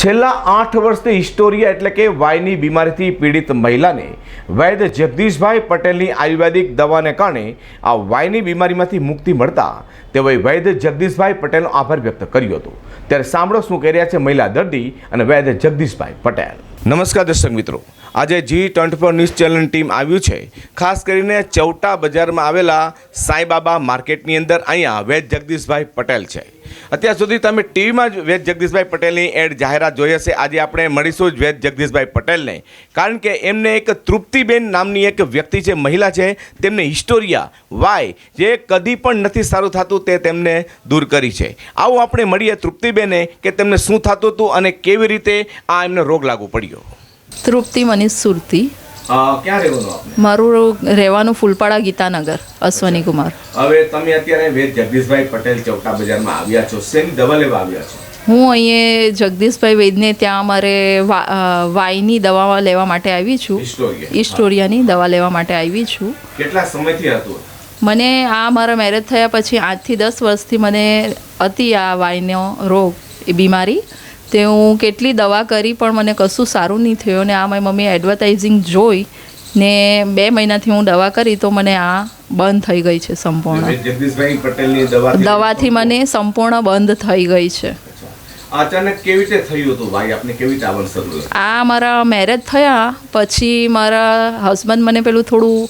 છેલ્લા આઠ વર્ષથી હિસ્ટોરિયા એટલે કે વાયની બીમારીથી પીડિત મહિલાને વૈદ જગદીશભાઈ પટેલની આયુર્વેદિક દવાને કારણે આ વાયની બીમારીમાંથી મુક્તિ મળતા તેઓએ વૈદ જગદીશભાઈ પટેલનો આભાર વ્યક્ત કર્યો હતો. ત્યારે સાંભળો શું કહી રહ્યા છે મહિલા દર્દી અને વૈદ જગદીશભાઈ પટેલ. નમસ્કાર દર્શક મિત્રો. આજે G twenty four news channel team આવ્યું છે. ખાસ કરીને ચૌટા બજારમાં આવેલા સાંઈબાબા માર્કેટની અંદર અહીંયા વૈદ જગદીશભાઈ પટેલ છે. અત્યાર સુધી તમે ટીવીમાં જ વેદ જગદીશભાઈ પટેલની એડ જાહેરાત જોઈ હશે. આજે આપણે મળીશું જ વેદ જગદીશભાઈ પટેલને. કારણ કે એમને એક તૃપ્તિબેન નામની એક વ્યક્તિ છે, મહિલા છે. તેમને હિસ્ટોરિયા, વાય, જે કદી પણ નથી સારું થતું તે તેમને દૂર કરી છે. આવું આપણે મળીએ તૃપ્તિબેને કે તેમને શું થતું હતું અને કેવી રીતે આ એમને રોગ લાગુ પડ્યો. તૃપ્તિ મનીષ સુરતી ક્યાં રહેવાનું આપને? મારું રહેવાનું ફૂલપાડા ગીતાનગર અશ્વની કુમાર. હવે તમે અત્યારે વેદ જગદીશભાઈ પટેલ ચોકડા બજારમાં આવ્યા છો સેમ દવા લેવા આવ્યા છો? હું અહીંયા જગદીશભાઈ વૈદને ત્યાં મારે વા- અ, દવા લેવા માટે આવી છું. ઇસ્ટોરિયાની દવા લેવા માટે આવી છું. કેટલા સમયથી હતું? મને આ મારા મેરેજ થયા પછી આઠથી દસ વર્ષથી મને હતી આ વાયનો રોગ એ બીમારી. તે હું કેટલી દવા કરી પણ મને કશું સારું નહીં થયું ને આ મારી મમ્મીએ એડવર્ટાઇઝિંગ જોઈ ને બે મહિનાથી હું દવા કરી તો મને આ બંધ થઈ ગઈ છે સંપૂર્ણ. દવાથી મને સંપૂર્ણ બંધ થઈ ગઈ છે. અચાનક કેવી રીતે થયું હતું ભાઈ? આપને કેવી રીતે આવવાનું શરૂ આ મારા મેરેજ થયા પછી મારા હસબન્ડ મને પેલું થોડું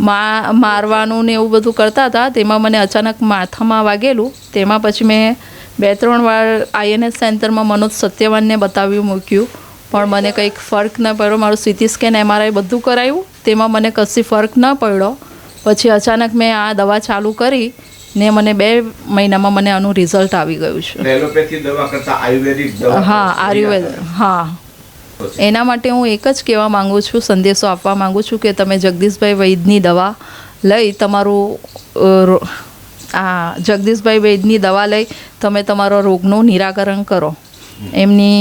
મા મારવાનું ને એવું બધું કરતા હતા તેમાં મને અચાનક માથામાં વાગેલું તેમાં પછી મેં બે ત્રણ વાર આઈએનએસ સેન્ટરમાં મનોજ સત્યવાનને બતાવ્યું મૂક્યું. પણ મને કંઈક ફરક ન પડ્યો. મારું સીટી સ્કેન એમઆરઆઈ બધું કરાયું. તેમાં મને કશી ફરક ન પડ્યો. પછી અચાનક મેં આ દવા ચાલુ કરી ને મને બે મહિનામાં મને આનું રિઝલ્ટ આવી ગયું છે. એલોપેથી દવા કરતા આયુર્વેદિક દવા હા આયુર્વેદ હા. એના માટે હું એક જ કહેવા માંગુ છું સંદેશો આપવા માગું છું કે તમે જગદીશભાઈ વૈદની દવા લઈ તમારું આ જગદીશભાઈ વૈદની દવા લઈ તમે તમારો રોગનું નિરાકરણ કરો. એમની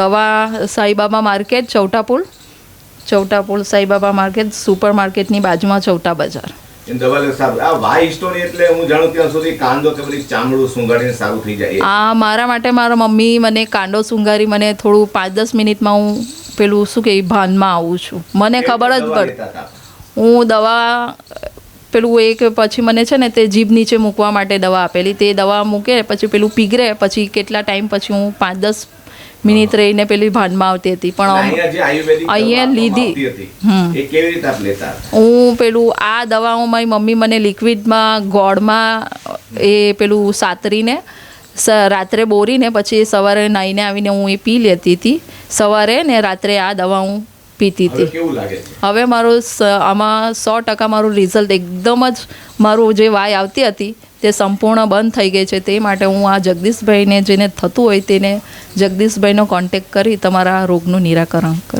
દવા Saibaba market Chautapul Chautapul Saibaba market super માર્કેટની બાજુમાં ચૌટા બજાર. આ મારા માટે મારા મમ્મી મને કાંડો સુંગારી મને થોડું પાંચ દસ મિનિટમાં હું પેલું શું કે ભાનમાં આવું છું. મને ખબર જ પડ હું દવા પેલું એક પછી મને છે ને તે જીભ નીચે મૂકવા માટે દવા આપેલી. તે દવા મૂકે પછી પેલું પીગરે પછી કેટલા ટાઈમ પછી હું પાંચ દસ મિનિટ રહીને પેલી ભાનમાં આવતી હતી. પણ અહીંયા દવા લીધી. હું પેલું આ દવાઓ મારી મમ્મી મને લિક્વિડમાં ગોળમાં એ પેલું સાતરીને સ રાત્રે બોરીને પછી સવારે નાહીને આવીને હું એ પી લેતી હતી. સવારે ને રાત્રે આ દવા હું પીતી હતી. હવે મારું સ- આમાં સો ટકા મારું રિઝલ્ટ એકદમ જ મારું જે વાય આવતી હતી તે સંપૂર્ણ બંધ થઈ ગઈ છે. તે માટે હું આ જગદીશભાઈને જેને થતું હોય તેને જગદીશભાઈનો કોન્ટેક કરી તમારા રોગનું નિરાકરણ કર.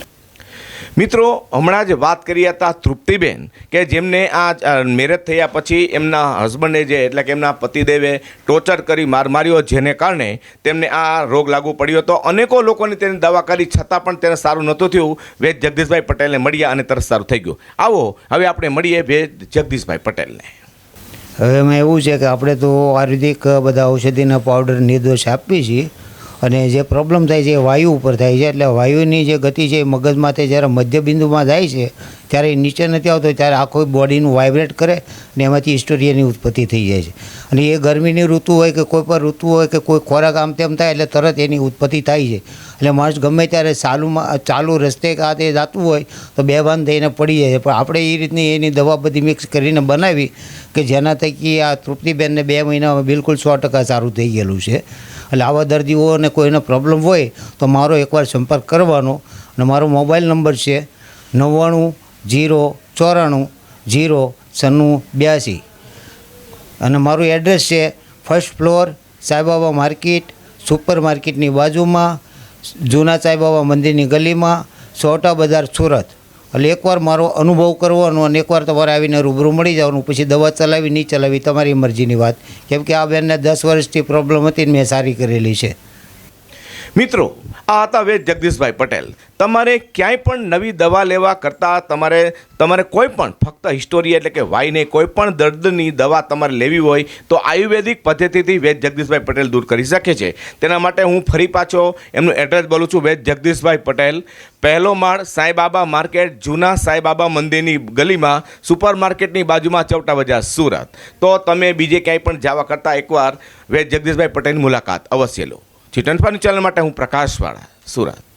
મિત્રો, હમણાં જ વાત કરી હતા તૃપ્તિબેન કે જેમને આ મેરેજ થયા પછી એમના હસબન્ડે જે, એટલે કે એમના પતિદેવે ટોર્ચર કરી માર માર્યો, જેને કારણે તેમને આ રોગ લાગુ પડ્યો હતો. અનેકો લોકોની તેની દવા કરી, છતાં પણ તેને સારું નહોતું થયું. વેદ જગદીશભાઈ પટેલને મળ્યા અને તરત સારું થઈ ગયું. આવો, હવે આપણે મળીએ વેદ જગદીશભાઈ પટેલને. હવે એમાં એવું છે કે આપણે તો આયુર્વેદિક બધા ઔષધિના પાવડર નિર્દોષ આપીએ છીએ. અને જે પ્રોબ્લેમ થાય છે એ વાયુ ઉપર થાય છે. એટલે વાયુની જે ગતિ છે એ મગજમાંથી જ્યારે મધ્યબિંદુમાં જાય છે ત્યારે એ નીચે નથી આવતો ત્યારે આખું બોડીનું વાઇબ્રેટ કરે ને એમાંથી હિસ્ટોરિયાની ઉત્પત્તિ થઈ જાય છે. અને એ ગરમીની ઋતુ હોય કે કોઈ પણ ઋતુ હોય કે કોઈ ખોરાક આમ તેમ થાય એટલે તરત એની ઉત્પત્તિ થાય છે. એટલે માણસ ગમે ત્યારે ચાલુમાં ચાલુ રસ્તે કે આ તે જાતું હોય તો બે બાંધ થઈને પડી જાય પણ આપણે એ રીતની એની દવા બધી મિક્સ કરીને બનાવી કે જેના થકી આ તૃપ્તિબેનને બે મહિનામાં બિલકુલ સો ટકા સારું થઈ ગયેલું છે. એટલે આવા દર્દીઓને કોઈને પ્રોબ્લેમ હોય તો મારો એકવાર સંપર્ક કરવાનો. અને મારો મોબાઈલ નંબર છે નવ્વાણું જીરો ચોરાણું, જીરો છન્નું બ્યાસી. અને મારું એડ્રેસ છે first floor Saibaba market, super માર્કેટની બાજુમાં, જૂના સાંઈબાબા મંદિરની ગલીમાં, સોટા બજાર સુરત. એટલે એકવાર મારો અનુભવ કરવાનો અને એકવાર તમારે આવીને રૂબરૂ મળી જવાનું, પછી દવા ચલાવી, નહીં ચલાવી, તમારી મરજીની વાત. કેમ કે આ બેનને દસ વર્ષથી પ્રોબ્લેમ હતી મેં સારી કરેલી છે. મિત્રો, આ હતા વેદ જગદીશભાઈ પટેલ. તમારે ક્યાંય પણ નવી દવા લેવા કરતાં તમારે તમારે કોઈ પણ, ફક્ત હિસ્ટોરી એટલે કે વાઈને કોઈ પણ દર્દની દવા તમારે લેવી હોય, તો આયુર્વેદિક પદ્ધતિથી વેદ જગદીશભાઈ પટેલ દૂર કરી શકે છે. તેના માટે હું ફરી પાછો એમનું એડ્રેસ બોલું છું, વેદ જગદીશભાઈ પટેલ. પહેલો માળ સાંઈબાબા માર્કેટ, જૂના સાંઈબાબા મંદિરની ગલીમાં સુપર માર્કેટની બાજુમાં ચૌટા બજાર, સુરત. તો તમે બીજે ક્યાંય પણ જવા કરતાં એકવાર વેદ જગદીશભાઈ પટેલની મુલાકાત અવશ્ય લો. ચિટન ચેનલ માટે હું પ્રકાશવાળા સુરત.